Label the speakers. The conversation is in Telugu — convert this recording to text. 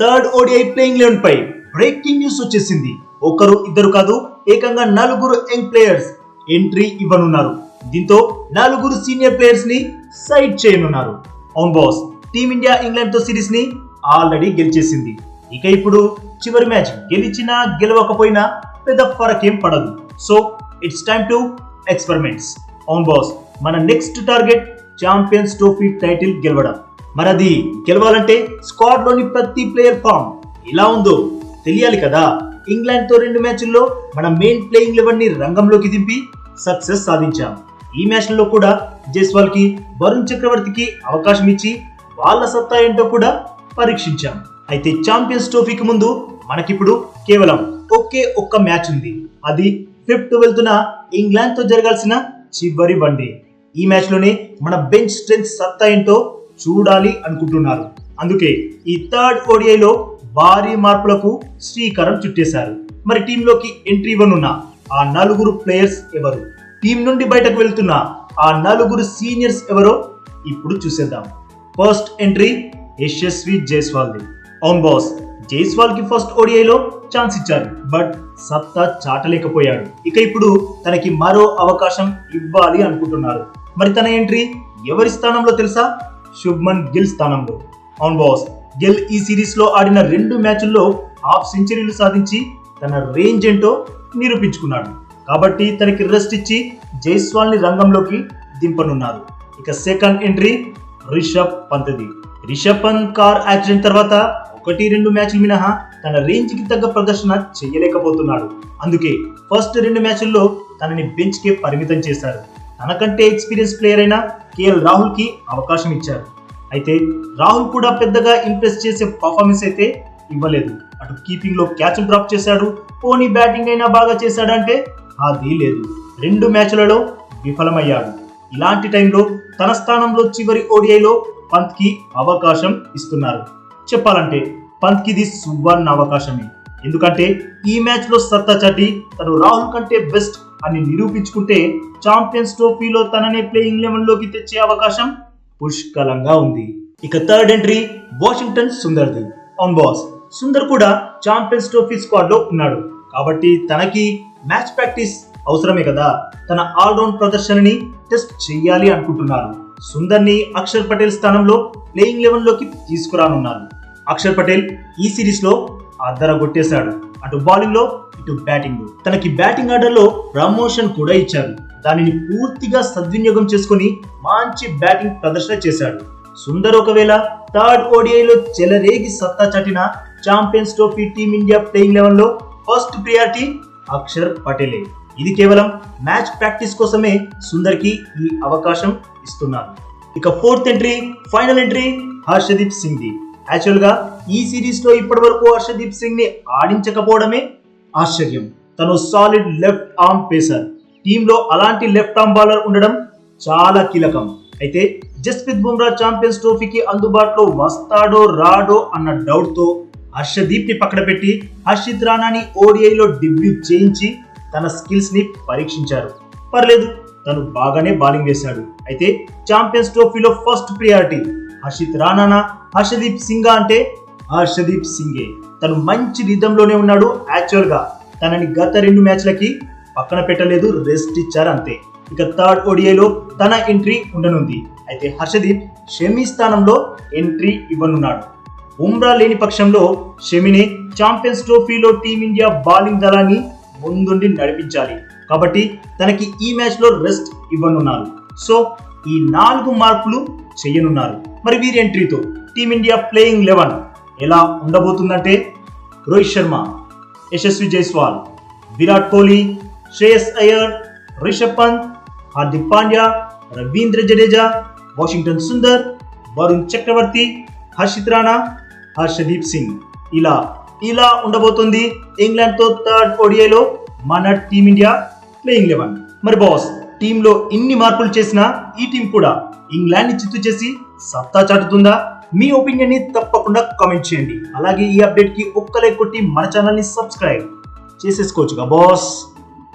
Speaker 1: థర్డ్ ఓడిఐ ప్లేయింగ్ లెవెన్ పై బ్రేకింగ్ న్యూస్ వచ్చేసింది. ఒకరు ఇద్దరు కాదు ఏకంగా నలుగురు యంగ్ ప్లేయర్స్ ఎంట్రీ ఇవ్వనున్నారు. దీంతో నలుగురు సీనియర్ ప్లేయర్స్ని సైడ్ చేయనున్నారు. అవును బాస్ టీమిండియా ఇంగ్లాండ్తో సిరీస్ని ఆల్రెడీ గెలిచేసింది. ఇక ఇప్పుడు చివరి మ్యాచ్ గెలిచినా గెలవకపోయినా పెద్ద ఫరక్ ఏం పడదు. So it's time to experiments అవును బాస్ మన next target champions trophy title గెలవడం. మరది గెలవాలంటే స్క్వాడ్లోని ప్రతి ప్లేయర్ ఫామ్ ఎలా ఉందో తెలియాలి కదా. ఇంగ్లాండ్తో రెండు మ్యాచ్ల్లో మన మెయిన్ ప్లేయింగ్ లెవెన్ని రంగంలోకి దింపి సక్సెస్ సాధించాం. ఈ మ్యాచ్లో కూడా జైస్వాల్కి వరుణ్ చక్రవర్తికి అవకాశం ఇచ్చి వాళ్ళ సత్తా ఏంటో కూడా పరీక్షించాం. అయితే ఛాంపియన్స్ ట్రోఫీకి ముందు మనకిప్పుడు కేవలం ఒకే ఒక్క మ్యాచ్ ఉంది. అది ఫిఫ్త్ వెళ్తున్న ఇంగ్లాండ్తో జరగాల్సిన చివరి వన్డే. ఈ మ్యాచ్లోనే మన బెంచ్ స్ట్రెంత్ సత్తా ఏంటో చూడాలి అనుకుంటున్నారు. అందుకే ఈ థర్డ్ ఓడిఐలో భారీ మార్పులకు శ్రీకారం చుట్టేశారు. మరి టీంలోకి ఎంట్రీ ఇవ్వనున్న ఆ నలుగురు ప్లేయర్స్ ఎవరు? టీం నుండి బయటకు వెళ్తున్న ఆ నలుగురు సీనియర్స్ ఎవరో ఇప్పుడు చూసేద్దాం. ఫస్ట్ ఎంట్రీ యశస్వి జైస్వాల్ది. అవును బాస్ జైస్వాల్కి ఫస్ట్ ఓడిఐలో ఛాన్స్ ఇచ్చారు బట్ సత్తా చాటలేకపోయాడు. ఇక ఇప్పుడు తనకి మరో అవకాశం ఇవ్వాలి అనుకుంటున్నారు. మరి తన ఎంట్రీ ఎవరి స్థానంలో తెలుసా? శుభ్మన్ గిల్ స్థానంలో. అవును బాస్ గిల్ ఈ సిరీస్లో ఆడిన రెండు మ్యాచ్ల్లో హాఫ్ సెంచరీలు సాధించి తన రేంజ్ ఏంటో నిరూపించుకున్నాడు. కాబట్టి తనకి రెస్ట్ ఇచ్చి జైస్వాల్ని రంగంలోకి దింపనున్నారు. ఇక సెకండ్ ఎంట్రీ రిషబ్ పంత్ది. రిషబ్ పంత్ కార్ యాక్సిడెంట్ తర్వాత ఒకటి రెండు మ్యాచ్లు మినహా తన రేంజ్కి తగ్గ ప్రదర్శన చేయలేకపోతున్నాడు. అందుకే ఫస్ట్ రెండు మ్యాచ్ల్లో తనని బెంచ్కే పరిమితం చేశారు తనకంటే ఎక్స్పీరియన్స్ ప్లేయర్ అయినా కేఎల్ రాహుల్కి అవకాశం ఇచ్చారు. అయితే రాహుల్ కూడా పెద్దగా ఇంప్రెస్ చేసే పర్ఫార్మెన్స్ అయితే ఇవ్వలేదు. అటు కీపింగ్లో క్యాచ్ డ్రాప్ చేశాడు. పోనీ బ్యాటింగ్ అయినా బాగా చేశాడంటే అది లేదు. రెండు మ్యాచ్లలో విఫలమయ్యాడు. ఇలాంటి టైంలో తన స్థానంలో చివరి ఓడిఐలో పంత్కి అవకాశం ఇస్తున్నారు. చెప్పాలంటే పంత్కి ఇది సువర్ణ అవకాశమే. ఎందుకంటే ఈ మ్యాచ్లో సత్తా చాటి తను రాహుల్ కంటే బెస్ట్ అని నిరూపించుకుంటే ఛాంపియన్స్ ట్రోఫీలో తననే ప్లేయింగ్ లెవెన్లోకి తెచ్చే అవకాశం పుష్కలంగా ఉంది. ఇక థర్డ్ ఎంట్రీ వాషింగ్టన్ సుందర్ది. ఆన్ బాస్ సుందర్ కూడా ఛాంపియన్స్ ట్రోఫీ స్క్వాడ్లో ఉన్నాడు. కాబట్టి తనకి మ్యాచ్ ప్రాక్టీస్ అవసరమే కదా. తన ఆల్రౌండ్ ప్రదర్శనని టెస్ట్ చేయాలి అనుకుంటున్నారు. సుందర్ని అక్షర్ పటేల్ స్థానంలో ప్లేయింగ్ లెవెన్లోకి తీసుకురానున్నారు. అక్షర్ పటేల్ ఈ సిరీస్లో అద్దర కొట్టేశాడు. అటు బౌలింగ్లో ఇటు బ్యాటింగ్ తనకి బ్యాటింగ్ ఆర్డర్లో ప్రమోషన్ కూడా ఇచ్చారు. దానిని పూర్తిగా సద్వినియోగం చేసుకొని మంచి బ్యాటింగ్ ప్రదర్శన చేశాడు. సుందర్ ఒకవేళ థర్డ్ ఓడిఐలో చెలరేగి సత్తా చాటిన champions trophy team india playing లెవెన్లో first priority Axar పటేలే. ఇది కేవలం మ్యాచ్ ప్రాక్టీస్ కోసమే సుందర్కి ఈ అవకాశం ఇస్తున్నారు ఇక fourth entry final entry Harshdeep Singh యాక్చువల్గా ఈ సిరీస్లో ఇప్పటి వరకు హర్షదీప్ సింగ్ని ఆడించకపోవడమే ఆశ్చర్యం. తను సాలిడ్ లెఫ్ట్ ఆర్మ్ పేసర్ టీంలో అలాంటి లెఫ్ట్ ఆర్మ్ బౌలర్ ఉండడం చాలా కీలకం. అయితే జస్ప్రీత్ బుమ్రా ఛాంపియన్స్ ట్రోఫీకి అందుబాటులో వస్తాడో రాడో అన్న డౌట్తో హర్షదీప్ని పక్కన పెట్టి హర్షిత్ రాణాని ఓడిఐలో డెబ్యూ చేయించి తన స్కిల్స్ని పరీక్షించారు. పర్లేదు తను బాగానే బౌలింగ్ వేశాడు. అయితే ఛాంపియన్స్ ట్రోఫీలో ఫస్ట్ ప్రియారిటీ హర్షిత్ రాణానా హర్షదీప్ సింగా అంటే హర్షదీప్ సింగే. తను మంచి రిధంలోనే ఉన్నాడు. యాక్చువల్గా తనని గత రెండు మ్యాచ్లకి పక్కన పెట్టలేదు రెస్ట్ ఇచ్చారు అంతే ఇక థర్డ్ ఓడిఐలో తన ఎంట్రీ ఉండనుంది. అయితే హర్షదీప్ షమి స్థానంలో ఎంట్రీ ఇవ్వనున్నాడు. బుమ్రా లేని పక్షంలో షమిని ఛాంపియన్స్ ట్రోఫీలో టీమిండియా బౌలింగ్ దళాన్ని ముందుండి నడిపించాలి. కాబట్టి తనకి ఈ మ్యాచ్లో రెస్ట్ ఇవ్వనున్నారు. సో ఈ నాలుగు మార్పులు చేయనున్నారు. మరి వీరి ఎంట్రీతో టీమిండియా ప్లేయింగ్ లెవెన్ ఎలా ఉండబోతుందంటే రోహిత్ శర్మ యశస్వి జైస్వాల్ విరాట్ కోహ్లీ శ్రేయస్ అయ్యర్ రిషబ్ పంత్ హార్దిక్ పాండ్యా రవీంద్ర జడేజా వాషింగ్టన్ సుందర్ వరుణ్ చక్రవర్తి హర్షిత్ రాణా హర్షదీప్ సింగ్. ఇలా ఇలా ఉండబోతుంది ఇంగ్లాండ్తో థర్డ్ ఓడిఐలో మన టీమిండియా ప్లేయింగ్ లెవెన్. మరి బాస్ టీంలో ఇన్ని మార్పులు చేసినా ఈ టీం కూడా ఇంగ్లాండ్ని చిత్తు చేసి సత్తా చాటుతుందా? మీ ఒపీనియన్ని తప్పకుండా కామెంట్ చేయండి. అలాగే ఈ అప్డేట్కి ఒక్క లైక్ కొట్టి మన ఛానల్ని సబ్స్క్రైబ్ చేసేసుకోవచ్చుగా బాస్